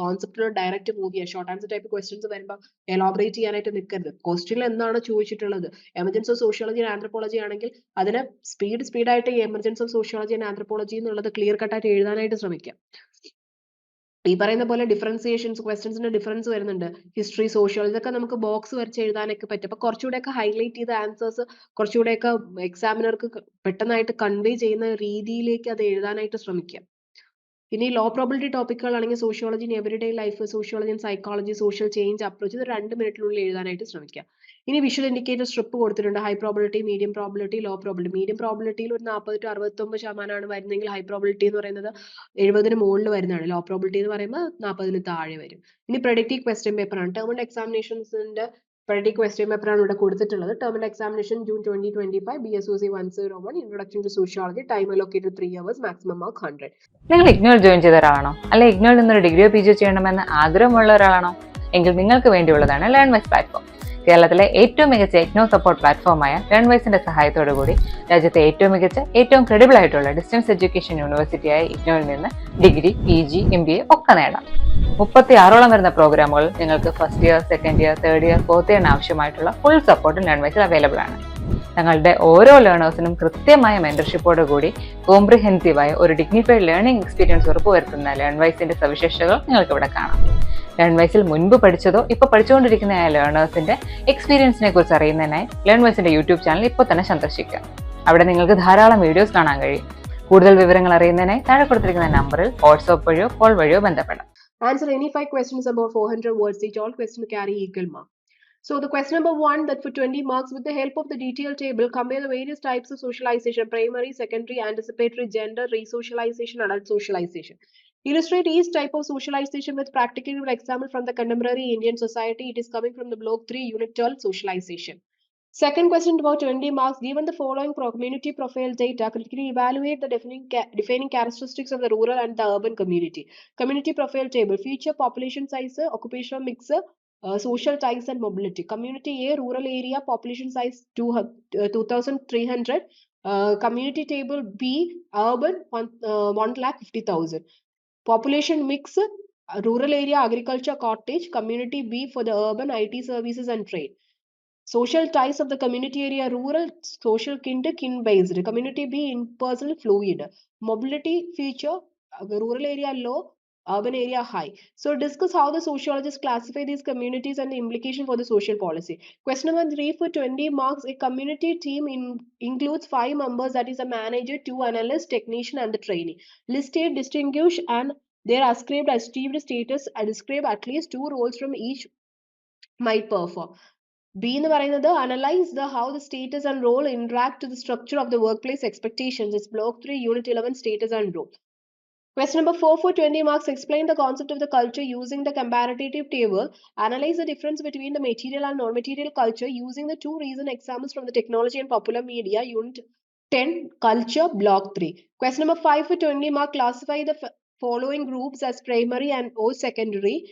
[SPEAKER 2] കോൺസെപ്റ്റിനോട് ഡയറക്റ്റ് മൂവ് ചെയ്യുക ഷോർട്ട് ആൻസർ ടൈപ്പ് ക്വസ്റ്റ്യൻസ് വരുമ്പോൾ എലോബറേറ്റ് ചെയ്യാനായിട്ട് നിൽക്കരുത് ക്വസ്റ്റ്യനിൽ എന്താണ് ചോദിച്ചിട്ടുള്ളത്? Emergence of sociology and anthropology ആണെങ്കിൽ അതിനെ speed സ്പീഡായിട്ട് emergence of sociology and anthropology എന്നുള്ളത് ക്ലിയർ കട്ടായിട്ട് എഴുതാനായിട്ട് ശ്രമിക്കാം. ഈ പറയുന്ന പോലെ ഡിഫറൻസിയേഷൻസ് ക്വസ്റ്റ്യൻസിന്റെ ഡിഫറൻസ് വരുന്നുണ്ട്. ഹിസ്റ്ററി സോഷ്യോളജി ഇതൊക്കെ നമുക്ക് ബോക്സ് വരച്ച് എഴുതാനൊക്കെ പറ്റും. അപ്പൊ കുറച്ചുകൂടെയൊക്കെ ഹൈലൈറ്റ് ചെയ്ത ആൻസേഴ്സ് കുറച്ചുകൂടെയൊക്കെ എക്സാമിനർക്ക് പെട്ടെന്നായിട്ട് കൺവേ ചെയ്യുന്ന രീതിയിലേക്ക് അത് എഴുതാനായിട്ട് ശ്രമിക്കാം ഈ low probability ടോപ്പിക്കുകളാണെങ്കിൽ sociology in everyday life sociology and psychology social change approach ഇത് രണ്ട് മിനിറ്റിനുള്ളിൽ എഴുതാനായിട്ട് ശ്രമിക്കുക. ഇനി വിഷ്വൽ ഇൻഡിക്കേറ്റർ സ്ട്രിപ്പ് കൊടുത്തിട്ടുണ്ട്. High probability medium probability low probability medium പ്രോബിലിറ്റിയിൽ ഒരു നാൽപ്പത് ടു അറുപത്തൊമ്പത് ശതമാനമാണ് വരുന്നതെങ്കിൽ ഹൈ പ്രോബിലിറ്റി എന്ന് പറയുന്നത് എഴുപതിന് മുകളിൽ വരുന്നതാണ്. ലോ പ്രോബിലിറ്റി എന്ന് പറയുമ്പോൾ നാൽപ്പതിന് താഴെ വരും. ഇനി പ്രൊഡക്റ്റീവ് ക്വസ്റ്റ്യൻ പേപ്പർ ആണ്. ടേം ആൻഡ് എക്സാമിനേഷൻസിന്റെ പ്രൊഡക്റ്റീവ് ക്വസ്റ്റ്യൻ പേപ്പർ ആണ് ഇവിടെ കൊടുത്തിട്ടുള്ളത്. Term and examination June twenty twenty five B S O C one zero one introduction to sociology time allocated three hours maximum mark hundred
[SPEAKER 1] നിങ്ങൾ ഇഗ്നോർ join ചെയ്ത ഒരാളാണോ അല്ലെ ഇഗ്നോറിൽ നിന്നൊരു ഡിഗ്രിയോ പി ജിയോ ചെയ്യണമെന്ന് ആഗ്രഹമുള്ള ഒരാളാണോ എങ്കിൽ നിങ്ങൾക്ക് വേണ്ടിയുള്ളതാണ് ലേൺ വൈസ് പ്ലാറ്റ്ഫോം കേരളത്തിലെ ഏറ്റവും മികച്ച എഗ്നോ സപ്പോർട്ട് പ്ലാറ്റ്ഫോമായ ലേൺ വൈസിന്റെ സഹായത്തോടു കൂടി രാജ്യത്തെ ഏറ്റവും മികച്ച ഏറ്റവും ക്രെഡിബിൾ ആയിട്ടുള്ള ഡിസ്റ്റൻസ് എഡ്യൂക്കേഷൻ യൂണിവേഴ്സിറ്റിയായ ഇഗ്നോയിൽ നിന്ന് degree P G M B A ഒക്കെ നേടാം. മുപ്പത്തി ആറോളം വരുന്ന പ്രോഗ്രാമുകൾ നിങ്ങൾക്ക് first year second year third year fourth ഇയറിന് ആവശ്യമായിട്ടുള്ള ഫുൾ സപ്പോർട്ടും ലേൺ വൈസിൽ അവൈലബിൾ ആണ്. ഞങ്ങളുടെ ഓരോ ലേണേഴ്സിനും കൃത്യമായ മെന്റർഷിപ്പോട് കൂടി കോംപ്രിഹെൻസീവായ ഒരു ഡിഗ്നിഫൈഡ് ലേണിംഗ് എക്സ്പീരിയൻസ് ഉറപ്പുവരുത്തുന്ന ലേൺ വൈസിന്റെ സവിശേഷതകൾ നിങ്ങൾക്ക് ഇവിടെ കാണാം ലേൺവൈസിൽ മുൻപ് പഠിച്ചതോ ഇപ്പോൾ പഠിച്ചുകൊണ്ടിരിക്കുന്ന ലേണേഴ്സിന്റെ എക്സ്പീരിയൻസിനെ കുറിച്ച് അറിയുന്നതിനായി ലേൺവൈസിന്റെ യൂട്യൂബ് ചാനൽ ഇപ്പോൾ തന്നെ സന്ദർശിക്കുക അവിടെ നിങ്ങൾക്ക് ധാരാളം വീഡിയോസ് കാണാൻ കഴിയും കൂടുതൽ വിവരങ്ങൾ അറിയുന്നതിനായി താഴെ കൊടുത്തിരിക്കുന്ന നമ്പറിൽ വാട്സ്ആപ്പ് വഴിയോ കോൾ വഴിയോ ബന്ധപ്പെടാം
[SPEAKER 2] Answer any five questions about 400 words each. All questions carry equal mark. So the question number one that for 20 marks with the help of the detailed table compare the various types of socialization primary, secondary, anticipatory, gender, resocialization, adult socialization. Illustrate each type of socialization with practical example from the contemporary Indian society. It is coming from the block 3 unit 12 socialization. Second question about 20 marks. Given the following community profile data, critically evaluate the defining, defining characteristics of the rural and the urban community. Community profile table feature population size, occupational mix, uh, social ties and mobility. Community A, rural area, population size two, uh, 2,300. Uh, community table B, urban, one, uh, 1 lakh 50,000. Population mix, uh, rural area, agriculture, cottage. Community B for the urban, IT services and trade. Social ties of the community area rural, social kin kin based. Community B impersonal fluid. Mobility feature rural area low, urban area high. So discuss how the sociologists classify these communities and the implication for the social policy. Question number three for 20 marks. A community team in, includes five members that is a manager, two analysts, technician and the trainee. Listed, distinguish and their ascribed achieved status and describe at least two roles from each might perform. B എന്ന് പറയുന്നത് analyse the how the status and role interact to the structure of the work place expectations it's block three unit eleven status and role Question number four for 20 marks. Explain the concept of the culture using the comparative table. Analyze the difference between the material and non-material culture using the two recent examples from the technology and popular media. Unit 10, culture, block 3. Question number five for 20 mark. Classify the following groups as primary and or secondary.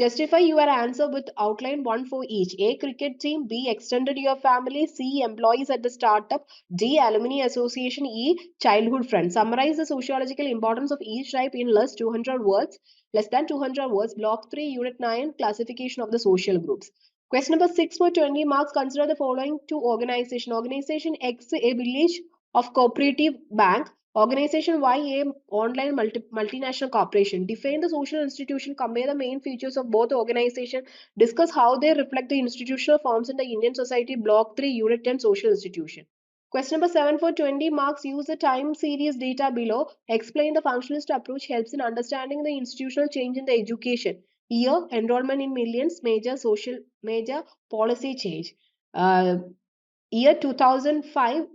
[SPEAKER 2] Justify your answer with outline one for each. A. Cricket team. B. Extended your family. C. Employees at the startup. D. Alumni association. E. Childhood friends. Summarize the sociological importance of each type in less 200 words. Less than 200 words. Block 3, Unit 9. Classification of the social groups. Question number 6 for 20 marks. Consider the following two organization. Organization X, a village of cooperative bank. Organization Y, a online multi multinational corporation. Define the social institution. Compare the main features of both organization. Discuss how they reflect the institutional forms in the Indian society. Block 3, Unit 10, Social Institution. Question number 7 for 20 marks. Use the time series data below. Explain the functionalist approach helps in understanding the institutional change in the education. Year, enrollment in millions, major social, major policy change. Uh, year 2005,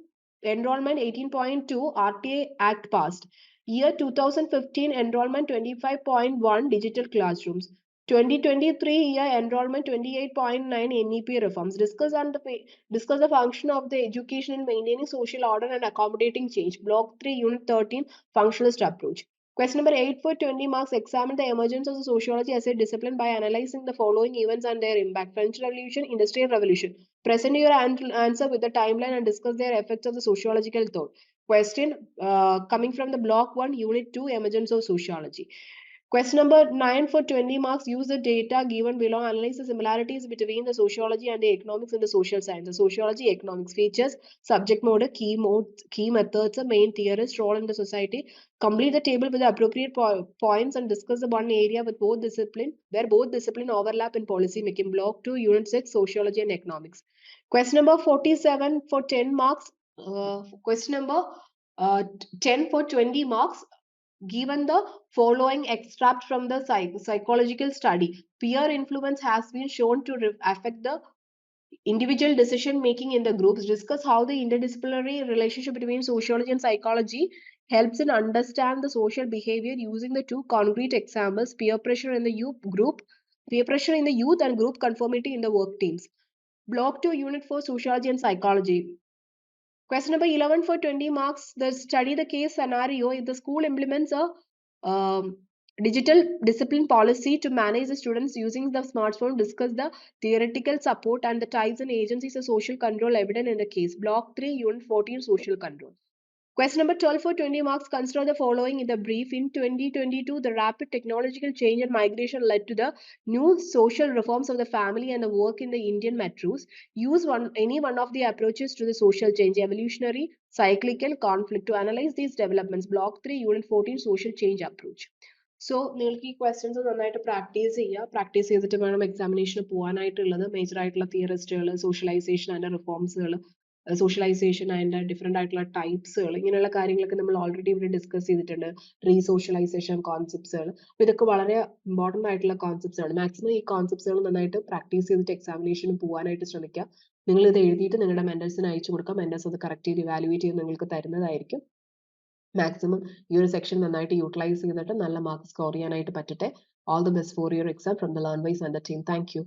[SPEAKER 2] enrollment 18.2, RTA Act passed. Year 2015, enrollment 25.1, digital classrooms. 2023 year enrollment 28.9 NEP reforms. Discuss on the discuss the function of the education in maintaining social order and accommodating change. Block 3, Unit 13, functionalist approach. Question number 8 for 20 marks. Examine the emergence of the sociology as a discipline by analyzing the following events and their impact. French Revolution, Industrial Revolution. Present your an- answer with the timeline and discuss their effects of the sociological thought. Question uh, coming from the block 1, Unit 2, emergence of sociology. Question number 9 for 20 marks. Use the data given below. Analyze the similarities between the sociology and the economics in the social science. The sociology, economics features, subject mode, key modes, key methods, the main theorist, role in the society. Complete the table with the appropriate po- points and discuss the one area with both discipline, where both discipline overlap in policy making. Block 2, Unit 6, Sociology and Economics. Question number 47 for 10 marks. Uh, question number uh, 10 for 20 marks given the following extract from the psych- psychological study peer influence has been shown to affect the individual decision making in the groups. Discuss how the interdisciplinary relationship between sociology and psychology helps in understand the social behavior using the two concrete examples peer pressure in the youth group peer pressure in the youth and group conformity in the work teams. Block 2 unit 4 sociology and psychology Question number 11 for 20 marks. The study the case scenario if the school implements a um, digital discipline policy to manage the students using the smartphone. Discuss the theoretical support and the types and agencies of social control evident in the case. Block 3, Unit 14, Social Control. Question number 12 for 20 marks. Consider the following in the brief. In 2022, the rapid technological change and migration led to the new social reforms of the family and the work in the Indian metros. Use one any one of the approaches to the social change evolutionary cyclical conflict to analyze these developments block 3 unit 14 social change approach so നിങ്ങൾക്ക് ഈ questions നന്നായിട്ട് practice ചെയ്യുക practice ചെയ്തിട്ട് വേണം എക്സാമിനേഷന് പോകാനായിട്ടുള്ളത് major ആയിട്ടുള്ള തിയറിസ്റ്റുകൾ socialisation അതിന്റെ റിഫോംസുകൾ socialisation അതിന്റെ different ആയിട്ടുള്ള ടൈപ്സുകൾ ഇങ്ങനെയുള്ള കാര്യങ്ങളൊക്കെ നമ്മൾ ഓൾറെഡി ഇവിടെ ഡിസ്കസ് ചെയ്തിട്ടുണ്ട്. റീസോഷ്യലൈസേഷൻ കോൺസെപ്റ്റ്സുകൾ അപ്പോൾ ഇതൊക്കെ വളരെ ഇമ്പോർട്ടന്റ് ആയിട്ടുള്ള കോൺസെപ്റ്റ്സ് ആണ്. മാക്സിമം ഈ കോൺസെപ്റ്റ്സുകൾ നന്നായിട്ട് പ്രാക്ടീസ് ചെയ്തിട്ട് എക്സാമിനേഷന് പോകാനായിട്ട് ശ്രമിക്കുക. നിങ്ങൾ ഇത് എഴുതിയിട്ട് നിങ്ങളുടെ മെന്റേഴ്സിന് അയച്ചു കൊടുക്കുക. മെന്റേഴ്സ് അത് കറക്റ്റ് ചെയ്ത് ഇവാലുവേറ്റ് ചെയ്ത് നിങ്ങൾക്ക് തരുന്നതായിരിക്കും. മാക്സിമം ഈ ഒരു സെക്ഷൻ നന്നായിട്ട് യൂട്ടിലൈസ് ചെയ്തിട്ട് നല്ല മാർക്ക് സ്കോർ ചെയ്യാനായിട്ട് പറ്റട്ടെ. All the best for your exam from the LearnWise and the team thank you